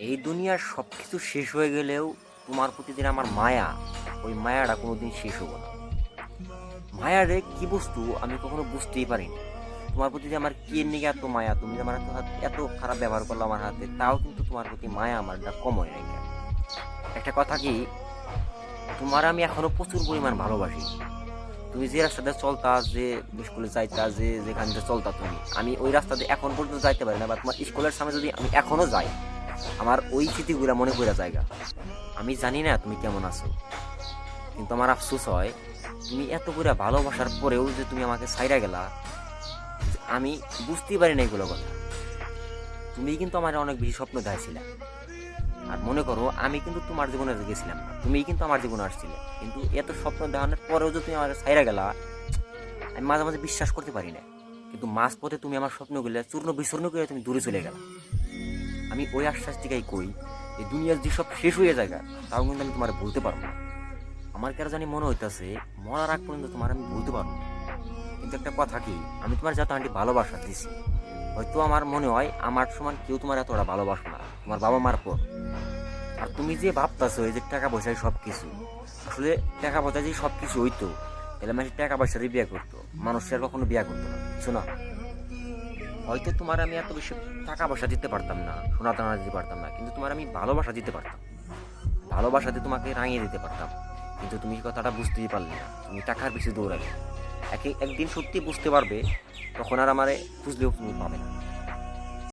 এই দুনিয়ার সব কিছু শেষ হয়ে গেলেও তোমার প্রতি যে আমার মায়া, ওই মায়াটা কোনোদিন শেষ হব না। মায়ারে কি বস্তু আমি কখনো বুঝতেই পারিনি। তোমার প্রতি যে আমার কি নিয়ে এত মায়া, তুমি যে আমার এত খারাপ ব্যবহার করল আমার হাতে, তাও কিন্তু তোমার প্রতি মায়া আমার কম হয় কেন। একটা কথা কি, তোমার আমি এখনও প্রচুর পরিমাণ ভালোবাসি। তুমি যে রাস্তাতে চলতা, যে স্কুলে যাইতা, যে যেখান চলতা তুমি, আমি ওই রাস্তাতে এখন পর্যন্ত যাইতে পারি না, বা তোমার স্কুলের সামনে যদি আমি এখনও যাই আমার ওই স্মৃতিগুলো মনে পড়ে জায়গা আমি জানি না তুমি কেমন আছো, কিন্তু আমার আফসোস হয় তুমি এত করে ভালোবাসার পরেও যে তুমি আমাকে সাইরা গেলা আমি বুঝতেই পারি না এগুলো কথা। তুমি কিন্তু আমার অনেক বেশি স্বপ্ন দেখাইছিলে। আর মনে করো, আমি কিন্তু তোমার জীবনে গেছিলাম না, তুমি কিন্তু আমার জীবনে আসছিলে। কিন্তু এত স্বপ্ন দেখানোর পরেও যে তুমি আমার সাইরা গেলা, আমি মাঝে মাঝে বিশ্বাস করতে পারি না। কিন্তু মাঝ পথে তুমি আমার স্বপ্ন স্বপ্নগুলো চূর্ণ বিচূর্ণ করে তুমি দূরে চলে গেলা। আমি ওই আশ্বাস থেকেই কই এই দুনিয়ার যে সব শেষ হয়ে যায় তাও কিন্তু আমি তোমার বলতে পারব না। আমার কেন জানি মনে হইতাছে, মরার আগ পর্যন্ত তোমার আমি বলতে পারব। কিন্তু একটা কথা কি, আমি তোমার যত আন্টি ভালোবাসা দিছি, হয়তো আমার মনে হয় আমার সমান কেউ তোমার এতটা ভালোবাসো না, তোমার বাবা মার পর। আর তুমি যে ভাবতাছো এই যে টাকা পয়সায় সব কিছু আসলে টাকা পয়সা যে সব কিছু হইতো, তাহলে মানুষ টাকা পয়সা দিয়ে বিয়ে করতো, মানুষের কখনো বিয়ে করতো না, শোনা। হয়তো তোমার আমি এত বেশি টাকা পয়সা দিতে পারতাম না সোনা দানা দিতে পারতাম না, কিন্তু তোমার আমি ভালোবাসা দিতে পারতাম। ভালোবাসাতে তোমাকে রাঙিয়ে দিতে পারতাম, কিন্তু তুমি কথাটা বুঝতেই পারলে না। তুমি টাকার পিছিয়ে দৌড়ালে। একে একদিন সত্যি বুঝতে পারবে, তখন আর আমার খুঁজলেও তুমি পাবে না।